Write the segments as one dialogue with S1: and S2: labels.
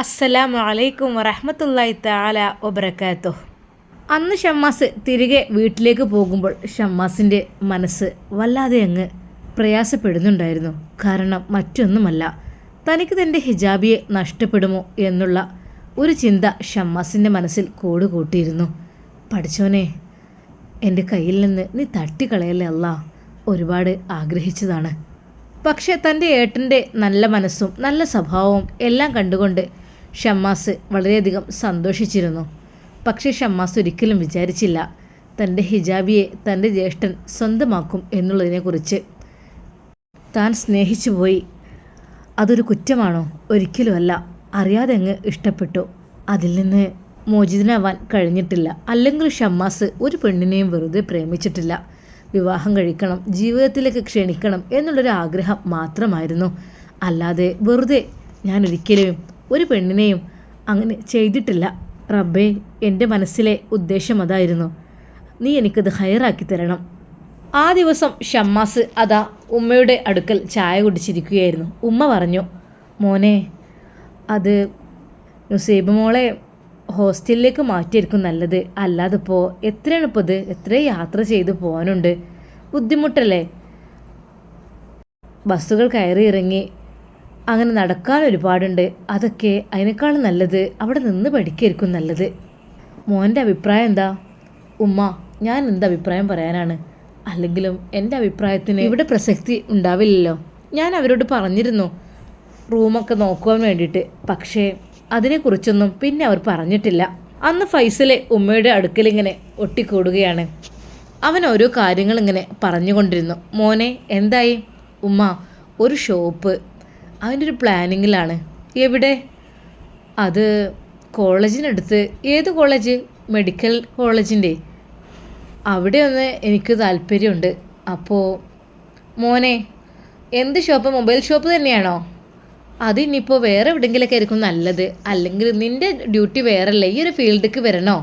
S1: അസ്സലാമു അലൈക്കും വറഹമത്തല്ലായി താല വബർക്കാത്തു അന്ന് ഷമ്മാസ് തിരികെ വീട്ടിലേക്ക് പോകുമ്പോൾ ഷമ്മാസിന്റെ മനസ്സ് വല്ലാതെ അങ്ങ് പ്രയാസപ്പെടുന്നുണ്ടായിരുന്നു. കാരണം മറ്റൊന്നുമല്ല തനിക്ക് തന്റെ ഹിജാബിയെ നഷ്ടപ്പെടുമോ എന്നുള്ള ഒരു ചിന്ത ഷമ്മാസിന്റെ മനസ്സിൽ കോട് കൂട്ടിയിരുന്നു പഠിച്ചോനെ എന്റെ കയ്യിൽ നിന്ന് നീ തട്ടിക്കളയല്ലേ അല്ല ഒരുപാട് ആഗ്രഹിച്ചതാണ്. പക്ഷേ തന്റെ ഏട്ടന്റെ നല്ല മനസ്സും നല്ല സ്വഭാവവും എല്ലാം കണ്ടുകൊണ്ട് ഷമ്മാസ് വളരെയധികം സന്തോഷിച്ചിരുന്നു. പക്ഷേ ഷമ്മാസ് ഒരിക്കലും വിചാരിച്ചില്ല തന്റെ ഹിജാബിയെ തന്റെ ജ്യേഷ്ഠൻ സ്വന്തമാക്കും എന്നുള്ളതിനെക്കുറിച്ച്. താൻ സ്നേഹിച്ചു പോയി അതൊരു കുറ്റമാണോ? ഒരിക്കലുമല്ല. അറിയാതെ അങ്ങ് ഇഷ്ടപ്പെട്ടു. അതിൽ നിന്ന് മോചിതനാവാൻ കഴിഞ്ഞിട്ടില്ല. അല്ലെങ്കിൽ ഷമ്മാസ് ഒരു പെണ്ണിനെയും വെറുതെ പ്രേമിച്ചിട്ടില്ല. വിവാഹം കഴിക്കണം ജീവിതത്തിലേക്ക് ക്ഷണിക്കണം എന്നുള്ളൊരു ആഗ്രഹം മാത്രമായിരുന്നു. അല്ലാതെ വെറുതെ ഞാൻ ഒരിക്കലും ഒരു പെണ്ണിനെയും അങ്ങനെ ചെയ്തിട്ടില്ല. റബ്ബേ എന്റെ മനസ്സിലെ ഉദ്ദേശം അതായിരുന്നു. നീ എനിക്കത് ഹയറാക്കി തരണം. ആ ദിവസം ഷമ്മാസ് അതാ ഉമ്മയുടെ അടുക്കൽ ചായ കുടിച്ചിരിക്കുകയായിരുന്നു. ഉമ്മ പറഞ്ഞു മോനെ അത് നുസൈബ് മോളെ ഹോസ്റ്റലിലേക്ക് മാറ്റിയിരിക്കും നല്ലത്. അല്ലാതെ ഇപ്പോൾ എത്രയാണ് ഇപ്പോൾ ഇത്? എത്ര യാത്ര ചെയ്ത് പോകാനുണ്ട് ബുദ്ധിമുട്ടല്ലേ? ബസ്സുകൾ കയറി ഇറങ്ങി അങ്ങനെ നടക്കാൻ ഒരുപാടുണ്ട്. അതൊക്കെ അതിനേക്കാൾ നല്ലത് അവിടെ നിന്ന് പഠിക്കായിരിക്കും നല്ലത്. മോന്റെ അഭിപ്രായം എന്താ? ഉമ്മ ഞാൻ എന്ത് അഭിപ്രായം പറയാനാണ്? അല്ലെങ്കിലും എന്റെ അഭിപ്രായത്തിന് ഇവിടെ പ്രസക്തി ഉണ്ടാവില്ലല്ലോ. ഞാൻ അവരോട് പറഞ്ഞിരുന്നു റൂമൊക്കെ നോക്കുവാൻ വേണ്ടിയിട്ട്. പക്ഷേ അതിനെക്കുറിച്ചൊന്നും പിന്നെ അവർ പറഞ്ഞിട്ടില്ല. അന്ന് ഫൈസലെ ഉമ്മയുടെ അടുക്കലിങ്ങനെ ഒട്ടിക്കൂടുകയാണ്. അവൻ ഓരോ കാര്യങ്ങളിങ്ങനെ പറഞ്ഞുകൊണ്ടിരുന്നു. മോനെ എന്തായി? ഉമ്മ ഒരു ഷോപ്പ്. അവന്റെ ഒരു പ്ലാനിങ്ങിലാണ് എവിടെ? അത് കോളേജിനടുത്ത്. ഏത് കോളേജ്? മെഡിക്കൽ കോളേജിന്റെ അവിടെ ഒന്ന് എനിക്ക് താല്പര്യമുണ്ട്. അപ്പോൾ മോനെ എന്ത് ഷോപ്പ് മൊബൈൽ ഷോപ്പ് തന്നെയാണോ? അത് ഇനിയിപ്പോൾ വേറെ എവിടെയെങ്കിലൊക്കെ ആയിരിക്കും നല്ലത്. അല്ലെങ്കിൽ നിന്റെ ഡ്യൂട്ടി വേറല്ലേ? ഈ ഒരു ഫീൽഡിലേക്ക് വരണോ?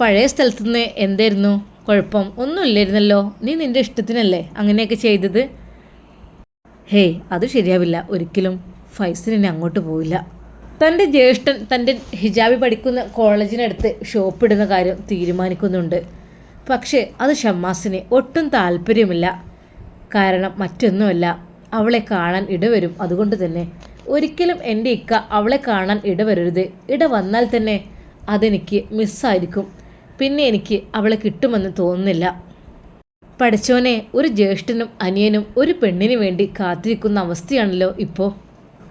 S1: പഴയ സ്ഥലത്തുനിന്ന് എന്തായിരുന്നു? കുഴപ്പം? ഒന്നുമില്ലായിരുന്നല്ലോ. നീ നിന്റെ ഇഷ്ടത്തിനല്ലേ അങ്ങനെയൊക്കെ ചെയ്തത്? ഹേയ് അത് ശരിയാവില്ല. ഒരിക്കലും ഫൈസലിനെ അങ്ങോട്ട് പോയില്ല തന്റെ ജ്യേഷ്ഠൻ തന്റെ ഹിജാബി പഠിക്കുന്ന കോളേജിനടുത്ത് ഷോപ്പ് ഇടുന്ന കാര്യം തീരുമാനിക്കുന്നുണ്ട്. പക്ഷേ അത് ഷമ്മാസിന് ഒട്ടും താല്പര്യമില്ല. കാരണം മറ്റൊന്നുമല്ല. അവളെ കാണാൻ ഇടവരും. അതുകൊണ്ട് തന്നെ ഒരിക്കലും എന്റെ ഇക്ക അവളെ കാണാൻ ഇടവരരുത്. ഇട വന്നാൽ തന്നെ അതെനിക്ക് മിസ്സായിരിക്കും പിന്നെ എനിക്ക് അവളെ കിട്ടുമെന്ന് തോന്നുന്നില്ല. പഠിച്ചോനെ ഒരു ജ്യേഷ്ഠനും അനിയനും ഒരു പെണ്ണിന് വേണ്ടി കാത്തിരിക്കുന്ന അവസ്ഥയാണല്ലോ ഇപ്പോൾ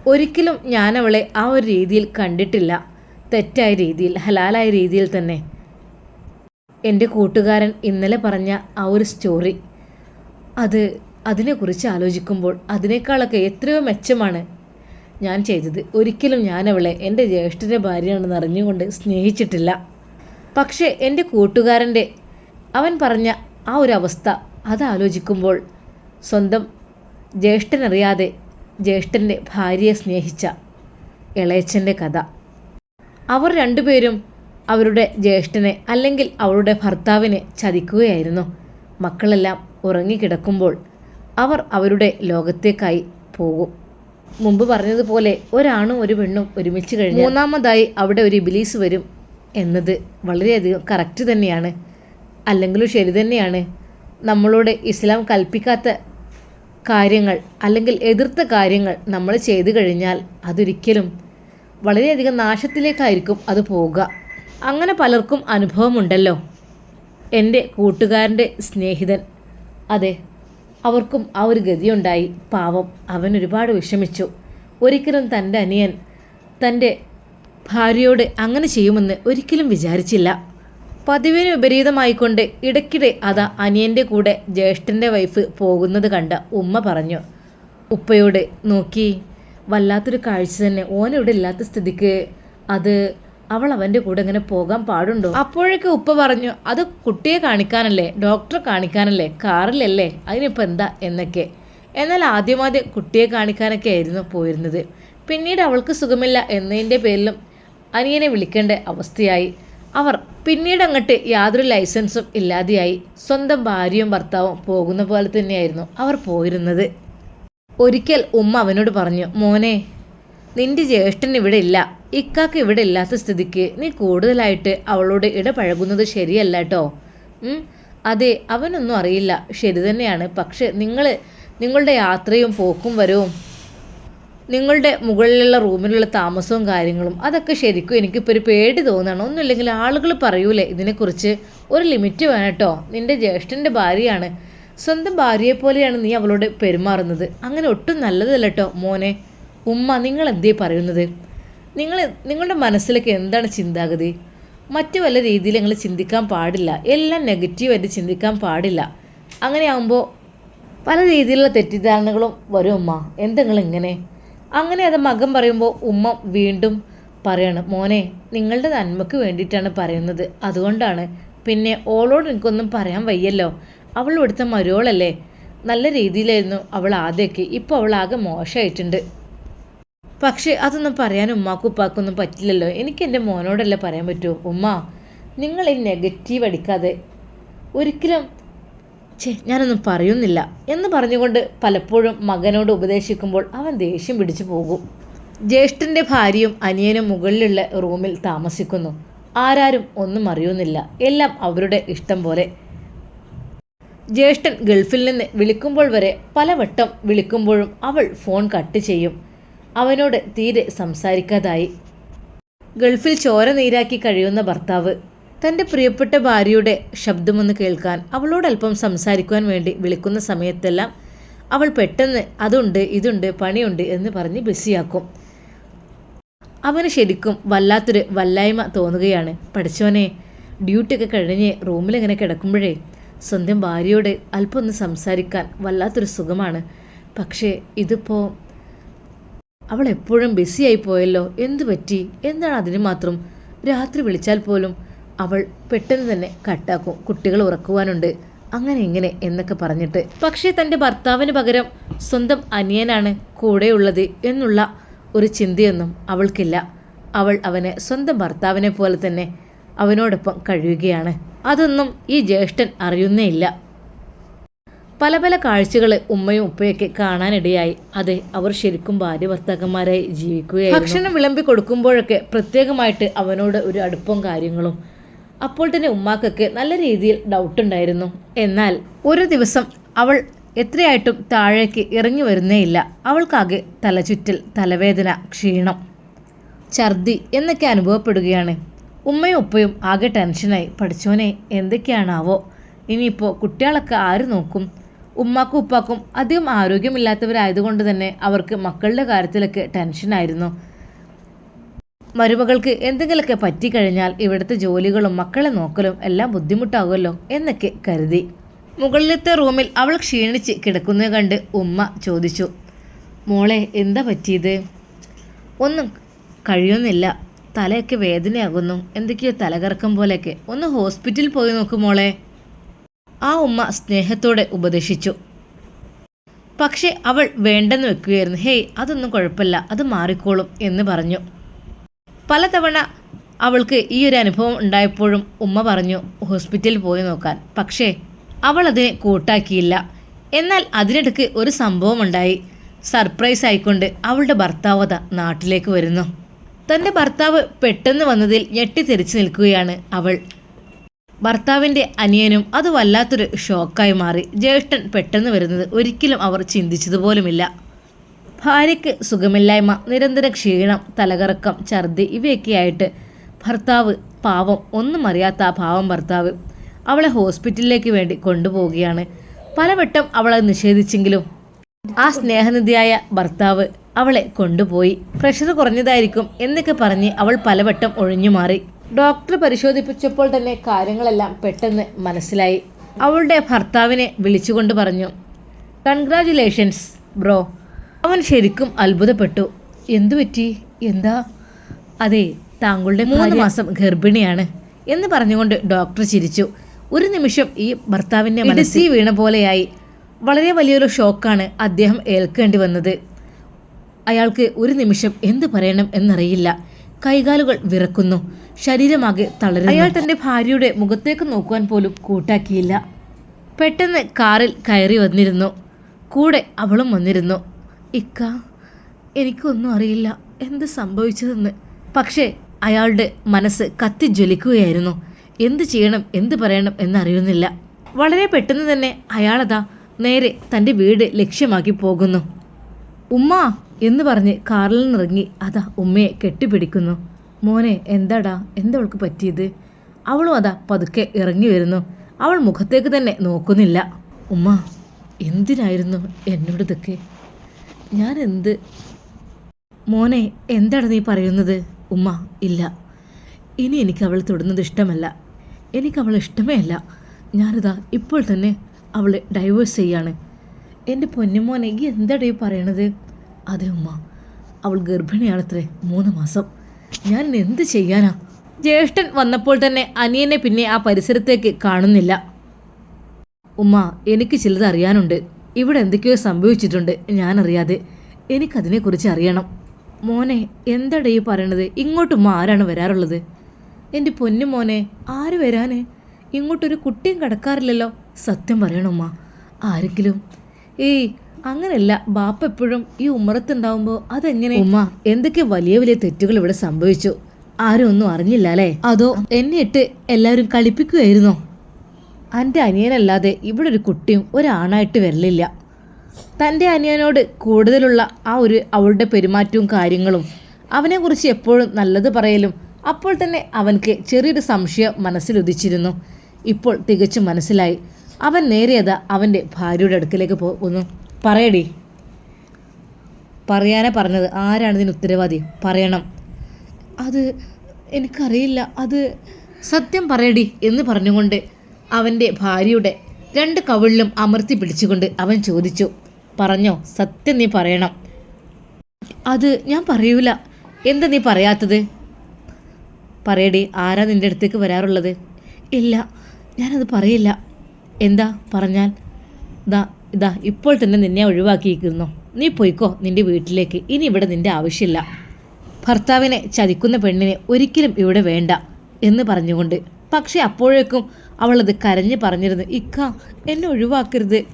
S1: ഒരിക്കലും ഞാൻ അവളെ ആ ഒരു രീതിയിൽ കണ്ടിട്ടില്ല. തെറ്റായ രീതിയിൽ ഹലാലായ രീതിയിൽ തന്നെ. എന്റെ കൂട്ടുകാരൻ ഇന്നലെ പറഞ്ഞ ആ ഒരു സ്റ്റോറി അത് അതിനെക്കുറിച്ച് ആലോചിക്കുമ്പോൾ അതിനേക്കാളൊക്കെ എത്രയോ മെച്ചമാണ് ഞാൻ ചെയ്തത്. ഒരിക്കലും ഞാൻ അവളെ എന്റെ ജ്യേഷ്ഠന്റെ ഭാര്യയാണെന്ന് അറിഞ്ഞുകൊണ്ട് സ്നേഹിച്ചിട്ടില്ല. പക്ഷേ എന്റെ കൂട്ടുകാരന്റെ അവൻ പറഞ്ഞ ആ ഒരു അവസ്ഥ അത് ആലോചിക്കുമ്പോൾ സ്വന്തം ജ്യേഷ്ഠനറിയാതെ ജ്യേഷ്ഠന്റെ ഭാര്യയെ സ്നേഹിച്ച ഇളയച്ചന്റെ കഥ. അവർ രണ്ടുപേരും അവരുടെ ജ്യേഷ്ഠനെ അല്ലെങ്കിൽ അവരുടെ ഭർത്താവിനെ ചതിക്കുകയായിരുന്നു. മക്കളെല്ലാം ഉറങ്ങിക്കിടക്കുമ്പോൾ അവർ അവരുടെ ലോകത്തേക്കായി പോകും. മുമ്പ് പറഞ്ഞതുപോലെ ഒരാണും ഒരു പെണ്ണും ഒരുമിച്ച് കഴിഞ്ഞു മൂന്നാമതായി അവിടെ ഒരു ഇബിലീസ് വരും എന്നത് വളരെയധികം കറക്റ്റ് തന്നെയാണ്. അല്ലെങ്കിലും ശരി തന്നെയാണ്. നമ്മളോട് ഇസ്ലാം കൽപ്പിക്കാത്ത കാര്യങ്ങൾ അല്ലെങ്കിൽ എതിർത്ത കാര്യങ്ങൾ നമ്മൾ ചെയ്തു കഴിഞ്ഞാൽ അതൊരിക്കലും വളരെയധികം നാശത്തിലേക്കായിരിക്കും അത് പോവുക. അങ്ങനെ പലർക്കും അനുഭവമുണ്ടല്ലോ. എന്റെ കൂട്ടുകാരന്റെ സ്നേഹിതൻ. അതെ അവർക്കും ആ ഒരു ഗതിയുണ്ടായി. പാവം അവൻ ഒരുപാട് വിഷമിച്ചു. ഒരിക്കലും തന്റെ അനിയൻ തന്റെ ഭാര്യയോട് അങ്ങനെ ചെയ്യുമെന്ന് ഒരിക്കലും വിചാരിച്ചില്ല. പതിവിന് വിപരീതമായിക്കൊണ്ട് ഇടയ്ക്കിടെ അതാ അനിയന്റെ കൂടെ ജ്യേഷ്ഠന്റെ വൈഫ് പോകുന്നത് കണ്ട ഉമ്മ പറഞ്ഞു ഉപ്പയോട് നോക്കി വല്ലാത്തൊരു കാഴ്ച തന്നെ. ഓനിവിടെ ഇല്ലാത്ത സ്ഥിതിക്ക് അത് അവൾ അവന്റെ കൂടെ ഇങ്ങനെ പോകാൻ പാടുണ്ടോ? അപ്പോഴൊക്കെ ഉപ്പ പറഞ്ഞു അത് കുട്ടിയെ കാണിക്കാനല്ലേ ഡോക്ടറെ കാണിക്കാനല്ലേ കാറിലല്ലേ അതിനിപ്പോൾ എന്താ എന്നൊക്കെ. എന്നാൽ ആദ്യമാദ്യം കുട്ടിയെ കാണിക്കാനൊക്കെ ആയിരുന്നു പോയിരുന്നത്. പിന്നീട് അവൾക്ക് സുഖമില്ല എന്നതിന്റെ പേരിലും അനിയനെ വിളിക്കേണ്ട അവസ്ഥയായി. അവർ പിന്നീട് അങ്ങോട്ട് യാതൊരു ലൈസൻസും ഇല്ലാതെയായി സ്വന്തം ഭാര്യയും ഭർത്താവും പോകുന്ന പോലെ തന്നെയായിരുന്നു അവർ പോയിരുന്നത്. ഒരിക്കൽ ഉമ്മ അവനോട് പറഞ്ഞു മോനെ നിന്റെ ജ്യേഷ്ഠൻ ഇവിടെ ഇല്ല. ഇക്കാക്ക് ഇവിടെ ഇല്ലാത്ത സ്ഥിതിക്ക് നീ കൂടുതലായിട്ട് അവളോട് ഇടപഴകുന്നത് ശരിയല്ല കേട്ടോ അതെ അവനൊന്നും അറിയില്ല. ശരി തന്നെയാണ്. പക്ഷെ നിങ്ങൾ നിങ്ങളുടെ യാത്രയും പോക്കും വരവും നിങ്ങളുടെ മുകളിലുള്ള റൂമിലുള്ള താമസവും കാര്യങ്ങളും അതൊക്കെ ശരിക്കും എനിക്കിപ്പോൾ ഒരു പേടി തോന്നണം ഒന്നുമില്ലെങ്കിൽ ആളുകൾ പറയൂലേ ഇതിനെക്കുറിച്ച് ഒരു ലിമിറ്റ് വേണം കേട്ടോ. നിന്റെ ജ്യേഷ്ഠന്റെ ഭാര്യയാണ്. സ്വന്തം ഭാര്യയെ പോലെയാണ് നീ അവളോട് പെരുമാറുന്നത്. അങ്ങനെ ഒട്ടും നല്ലതല്ല കേട്ടോ മോനെ. ഉമ്മ നിങ്ങൾ എന്തേ പറയുന്നത്? നിങ്ങൾ നിങ്ങളുടെ മനസ്സിലേക്ക് എന്താണ് ചിന്താഗതി? മറ്റു വല്ല രീതിയിൽ നിങ്ങൾ ചിന്തിക്കാൻ പാടില്ല. എല്ലാം നെഗറ്റീവായിട്ട് ചിന്തിക്കാൻ പാടില്ല. അങ്ങനെയാകുമ്പോൾ പല രീതിയിലുള്ള തെറ്റിദ്ധാരണകളും വരും അമ്മ എന്തെങ്കിലും ഇങ്ങനെ? അങ്ങനെ അത് മകൻ പറയുമ്പോൾ ഉമ്മ വീണ്ടും പറയാണ് മോനെ നിങ്ങളുടെ നന്മയ്ക്ക് വേണ്ടിയിട്ടാണ് പറയുന്നത്. അതുകൊണ്ടാണ് പിന്നെ ഓളോട് എനിക്കൊന്നും പറയാൻ വയ്യല്ലോ. അവൾ ഇവിടുത്തെ മരുവളല്ലേ നല്ല രീതിയിലായിരുന്നു അവൾ ആദ്യമൊക്കെ. ഇപ്പോൾ അവൾ ആകെ മോശമായിട്ടുണ്ട്. പക്ഷേ അതൊന്നും പറയാൻ ഉമ്മാക്കും ഉപ്പാക്കൊന്നും പറ്റില്ലല്ലോ. എനിക്ക് എന്റെ മോനോടല്ലേ പറയാൻ പറ്റുമോ ഉമ്മ നിങ്ങൾ നെഗറ്റീവ് അടിക്കാതെ ഒരിക്കലും ഛേ ഞാനൊന്നും പറയുന്നില്ല എന്ന് പറഞ്ഞുകൊണ്ട് പലപ്പോഴും മകനോട് ഉപദേശിക്കുമ്പോൾ അവൻ ദേഷ്യം പിടിച്ചു പോകും. ജ്യേഷ്ഠന്റെ ഭാര്യയും അനിയനും മുകളിലുള്ള റൂമിൽ താമസിക്കുന്നു. ആരാരും ഒന്നും അറിയുന്നില്ല. എല്ലാം അവരുടെ ഇഷ്ടം പോലെ. ജ്യേഷ്ഠൻ ഗൾഫിൽ നിന്ന് വിളിക്കുമ്പോൾ വരെ പലവട്ടം വിളിക്കുമ്പോഴും അവൾ ഫോൺ കട്ട് ചെയ്യും. അവനോട് തീരെ സംസാരിക്കാതായി. ഗൾഫിൽ ചോര നീരാക്കി കഴിയുന്ന ഭർത്താവ് തന്റെ പ്രിയപ്പെട്ട ഭാര്യയുടെ ശബ്ദമൊന്ന് കേൾക്കാൻ അവളോട് അല്പം സംസാരിക്കുവാൻ വേണ്ടി വിളിക്കുന്ന സമയത്തെല്ലാം അവൾ പെട്ടെന്ന് അതുണ്ട് ഇതുണ്ട് പണിയുണ്ട് എന്ന് പറഞ്ഞ് ബിസിയാക്കും. അവന് ശരിക്കും വല്ലാത്തൊരു വല്ലായ്മ തോന്നുകയാണ്. പഠിച്ചവനെ ഡ്യൂട്ടിയൊക്കെ കഴിഞ്ഞ് റൂമിലിങ്ങനെ കിടക്കുമ്പോഴേ സ്വന്തം ഭാര്യയോട് അല്പം ഒന്ന് സംസാരിക്കാൻ വല്ലാത്തൊരു സുഖമാണ്. പക്ഷേ ഇതിപ്പോൾ അവൾ എപ്പോഴും ബിസിയായി പോയല്ലോ എന്തു പറ്റി എന്താണ് അതിന് മാത്രം? രാത്രി വിളിച്ചാൽ പോലും അവൾ പെട്ടെന്ന് തന്നെ കട്ടാക്കും. കുട്ടികൾ ഉറക്കുവാനുണ്ട്. അങ്ങനെ എങ്ങനെ എന്നൊക്കെ പറഞ്ഞിട്ട്. പക്ഷേ തന്റെ ഭർത്താവിന് പകരം സ്വന്തം അനിയനാണ് കൂടെയുള്ളത് എന്നുള്ള ഒരു ചിന്തയൊന്നും അവൾക്കില്ല. അവൾ അവനെ സ്വന്തം ഭർത്താവിനെ പോലെ തന്നെ അവനോടൊപ്പം കഴിയുകയാണ്. അതൊന്നും ഈ ജ്യേഷ്ഠൻ അറിയുന്നേയില്ല പല പല കാഴ്ചകൾ ഉമ്മയും ഉപ്പയൊക്കെ കാണാനിടയായി. അതെ അവർ ശരിക്കും ഭാര്യ ഭർത്താക്കന്മാരായി ജീവിക്കുകയായിരുന്നു. ഭക്ഷണം വിളമ്പി കൊടുക്കുമ്പോഴൊക്കെ പ്രത്യേകമായിട്ട് അവനോട് ഒരു അടുപ്പം കാര്യങ്ങളും അപ്പോൾ തന്നെ ഉമ്മാക്കൊക്കെ നല്ല രീതിയിൽ ഡൗട്ട് ഉണ്ടായിരുന്നു. എന്നാൽ ഒരു ദിവസം അവൾ എത്രയായിട്ടും താഴേക്ക് ഇറങ്ങി വരുന്നേയില്ല അവൾക്കാകെ തലചുറ്റൽ തലവേദന ക്ഷീണം ഛർദി എന്നൊക്കെ അനുഭവപ്പെടുകയാണ്. ഉമ്മയും ഉപ്പയും ആകെ ടെൻഷനായി പഠിച്ചോനെ എന്തൊക്കെയാണാവോ? ഇനിയിപ്പോൾ കുട്ടികളൊക്കെ ആര് നോക്കും? ഉമ്മാക്കും ഉപ്പാക്കും അധികം ആരോഗ്യമില്ലാത്തവരായതുകൊണ്ട് തന്നെ അവർക്ക് മക്കളുടെ കാര്യത്തിലൊക്കെ ടെൻഷനായിരുന്നു മരുമകൾക്ക് എന്തെങ്കിലുമൊക്കെ പറ്റിക്കഴിഞ്ഞാൽ ഇവിടുത്തെ ജോലികളും മക്കളെ നോക്കലും എല്ലാം ബുദ്ധിമുട്ടാകുമല്ലോ എന്നൊക്കെ കരുതി. മുകളിലത്തെ റൂമിൽ അവൾ ക്ഷീണിച്ച് കിടക്കുന്നത് കണ്ട് ഉമ്മ ചോദിച്ചു മോളെ എന്താ പറ്റിയത്? ഒന്നും കഴിയുന്നില്ല. തലയൊക്കെ വേദനയാകുന്നു. എന്തൊക്കെയോ തലകറക്കം പോലെയൊക്കെ. ഒന്ന് ഹോസ്പിറ്റലിൽ പോയി നോക്ക് മോളെ. ആ ഉമ്മ സ്നേഹത്തോടെ ഉപദേശിച്ചു. പക്ഷേ അവൾ വേണ്ടെന്ന് വെക്കുകയായിരുന്നു. ഹേയ് അതൊന്നും കുഴപ്പമില്ല. അത് മാറിക്കോളും എന്ന് പറഞ്ഞു. പലതവണ അവൾക്ക് ഈ ഒരു അനുഭവം ഉണ്ടായപ്പോഴും ഉമ്മ പറഞ്ഞു ഹോസ്പിറ്റലിൽ പോയി നോക്കാൻ. പക്ഷേ അവൾ അതിനെ കൂട്ടാക്കിയില്ല. എന്നാൽ അതിനിടയ്ക്ക് ഒരു സംഭവം ഉണ്ടായി. സർപ്രൈസ് ആയിക്കൊണ്ട് അവളുടെ ഭർത്താവത നാട്ടിലേക്ക് വരുന്നു. തന്റെ ഭർത്താവ് പെട്ടെന്ന് വന്നതിൽ ഞെട്ടി ഞെട്ടിത്തെറിച്ച് നിൽക്കുകയാണ് അവൾ. ഭർത്താവിന്റെ അനിയനും അത് വല്ലാത്തൊരു ഷോക്കായി മാറി. ജ്യേഷ്ഠൻ പെട്ടെന്ന് വരുന്നത് ഒരിക്കലും അവർ ചിന്തിച്ചതുപോലുമില്ല. ഭാര്യയ്ക്ക് സുഖമില്ലായ്മ നിരന്തര ക്ഷീണം തലകറക്കം ഛർദി ഇവയൊക്കെയായിട്ട് ഭർത്താവ് പാവം ഒന്നും അറിയാത്ത ആ പാവം ഭർത്താവ് അവളെ ഹോസ്പിറ്റലിലേക്ക് വേണ്ടി കൊണ്ടുപോവുകയാണ്. പലവട്ടം അവളെ നിഷേധിച്ചെങ്കിലും ആ സ്നേഹനിധിയായ ഭർത്താവ് അവളെ കൊണ്ടുപോയി. പ്രഷർ കുറഞ്ഞതായിരിക്കും എന്നൊക്കെ പറഞ്ഞ് അവൾ പലവട്ടം ഒഴിഞ്ഞു മാറി ഡോക്ടർ പരിശോധിപ്പിച്ചപ്പോൾ തന്നെ കാര്യങ്ങളെല്ലാം പെട്ടെന്ന് മനസ്സിലായി. അവളുടെ ഭർത്താവിനെ വിളിച്ചുകൊണ്ട് പറഞ്ഞു കൺഗ്രാജുലേഷൻസ് ബ്രോ. അവൻ ശരിക്കും അത്ഭുതപ്പെട്ടു. എന്തു പറ്റി? എന്താ? അതെ താങ്കളുടെ മൂന്ന് മാസം ഗർഭിണിയാണ് എന്ന് പറഞ്ഞുകൊണ്ട് ഡോക്ടർ ചിരിച്ചു. ഒരു നിമിഷം ഈ ഭർത്താവിന്റെ മനസ്സിൽ വീണ പോലെയായി. വളരെ വലിയൊരു ഷോക്കാണ് അദ്ദേഹം ഏൽക്കേണ്ടി വന്നത്. അയാൾക്ക് ഒരു നിമിഷം എന്ത് പറയണം എന്നറിയില്ല. കൈകാലുകൾ വിറക്കുന്നു. ശരീരമാകെ തളരുന്നു. അയാൾ തന്റെ ഭാര്യയുടെ മുഖത്തേക്ക് നോക്കുവാൻ പോലും കൂട്ടാക്കിയില്ല. പെട്ടെന്ന് കാറിൽ കയറി വന്നിരുന്നു. കൂടെ അവളും വന്നിരുന്നു. ഇക്ക എനിക്കൊന്നും അറിയില്ല എന്ത് സംഭവിച്ചതെന്ന്. പക്ഷേ അയാളുടെ മനസ്സ് കത്തിജ്വലിക്കുകയായിരുന്നു. എന്ത് ചെയ്യണം എന്ത് പറയണം എന്നറിയുന്നില്ല. വളരെ പെട്ടെന്ന് തന്നെ അയാളതാ നേരെ തന്റെ വീട് ലക്ഷ്യമാക്കി പോകുന്നു. ഉമ്മ എന്ന് പറഞ്ഞ് കാറിൽ നിന്നിറങ്ങി അതാ ഉമ്മയെ കെട്ടിപ്പിടിക്കുന്നു. മോനെ എന്താടാ എന്താ അവൾക്ക് പറ്റിയത്? അവളും അതാ പതുക്കെ ഇറങ്ങി വരുന്നു. അവൾ മുഖത്തേക്ക് തന്നെ നോക്കുന്നില്ല. ഉമ്മ എന്തിനായിരുന്നു എന്നോട് ഇതൊക്കെ? ഞാൻ എന്ത് മോനെ എന്താണ് നീ പറയുന്നത്? ഉമ്മ ഇല്ല. ഇനി എനിക്ക് അവൾ തൊടുന്നത് ഇഷ്ടമല്ല. എനിക്ക് അവൾ ഇഷ്ടമേ അല്ല. ഞാനിതാ ഇപ്പോൾ തന്നെ അവളെ ഡൈവേഴ്സ് ചെയ്യാണ്. എന്റെ പൊന്നുമോനെ ഈ എന്താണ് ഈ പറയണത്? അതെ ഉമ്മ. അവൾ ഗർഭിണിയാണത്രേ മൂന്ന് മാസം. ഞാൻ എന്ത് ചെയ്യാനാ? ജ്യേഷ്ഠൻ വന്നപ്പോൾ തന്നെ അനിയനെ പിന്നെ ആ പരിസരത്തേക്ക് കാണുന്നില്ല. ഉമ്മ എനിക്ക് ചിലത് അറിയാനുണ്ട്. ഇവിടെ എന്തൊക്കെയോ സംഭവിച്ചിട്ടുണ്ട് ഞാനറിയാതെ. എനിക്കതിനെക്കുറിച്ച് അറിയണം. മോനെ എന്താടാ ഈ പറയണത്? ഇങ്ങോട്ടും ആരാണ് വരാറുള്ളത്? എന്റെ പൊന്നു മോനെ ആര് വരാന്? ഇങ്ങോട്ടൊരു കുട്ടിയും കിടക്കാറില്ലല്ലോ. സത്യം പറയണമ്മ ആരെങ്കിലും? ഏയ് അങ്ങനെയല്ല ബാപ്പ എപ്പോഴും ഈ ഉമ്മറത്തുണ്ടാവുമ്പോൾ അതെങ്ങനെ? ഉമ്മ. എന്തൊക്കെ വലിയ വലിയ തെറ്റുകൾ ഇവിടെ സംഭവിച്ചു? ആരും ഒന്നും അറിഞ്ഞില്ല അല്ലേ? അതോ എന്നെ ഇട്ട് എല്ലാവരും കളിപ്പിക്കുകയായിരുന്നോ എന്റെ അനിയനല്ലാതെ ഇവിടെ ഒരു കുട്ടിയും ഒരാണായിട്ട് വരലില്ല. തന്റെ അനിയനോട് കൂടുതലുള്ള ആ ഒരു അവളുടെ പെരുമാറ്റവും കാര്യങ്ങളും അവനെക്കുറിച്ച് എപ്പോഴും നല്ലത് പറയലും അപ്പോൾ തന്നെ അവൻക്ക് ചെറിയൊരു സംശയം മനസ്സിലുദിച്ചിരുന്നു ഇപ്പോൾ തികച്ചും മനസ്സിലായി. അവൻ നേരിയത് അവന്റെ ഭാര്യയുടെ അടുക്കിലേക്ക് പോകുന്നു പറയടി. പറയാനാ പറഞ്ഞത്. ആരാണ് ഇതിന് ഉത്തരവാദി? പറയണം. അത് എനിക്കറിയില്ല. അത് സത്യം പറയടി എന്ന് പറഞ്ഞുകൊണ്ട് അവന്റെ ഭാര്യയുടെ രണ്ട് കവിളിലും അമർത്തി പിടിച്ചുകൊണ്ട് അവൻ ചോദിച്ചു പറഞ്ഞോ സത്യം നീ പറയണം. അത് ഞാൻ പറയൂല. എന്താ നീ പറയാത്തത്? പറയടി ആരാ നിന്റെ അടുത്തേക്ക് വരാറുള്ളത്? ഇല്ല ഞാനത് പറയില്ല. എന്താ പറഞ്ഞാൽ? ദാ ഇതാ ഇപ്പോൾ തന്നെ നിന്നെ ഒഴിവാക്കിയിരിക്കുന്നു. നീ പോയിക്കോ നിന്റെ വീട്ടിലേക്ക്. ഇനി ഇവിടെ നിന്റെ ആവശ്യമില്ല. ഭർത്താവിനെ ചതിക്കുന്ന പെണ്ണിനെ ഒരിക്കലും ഇവിടെ വേണ്ട എന്ന് പറഞ്ഞുകൊണ്ട്. പക്ഷേ അപ്പോഴേക്കും അവളത് കരഞ്ഞു പറഞ്ഞിരുന്നു ഇക്ക എന്നെ ഒഴിവാക്കരുത്.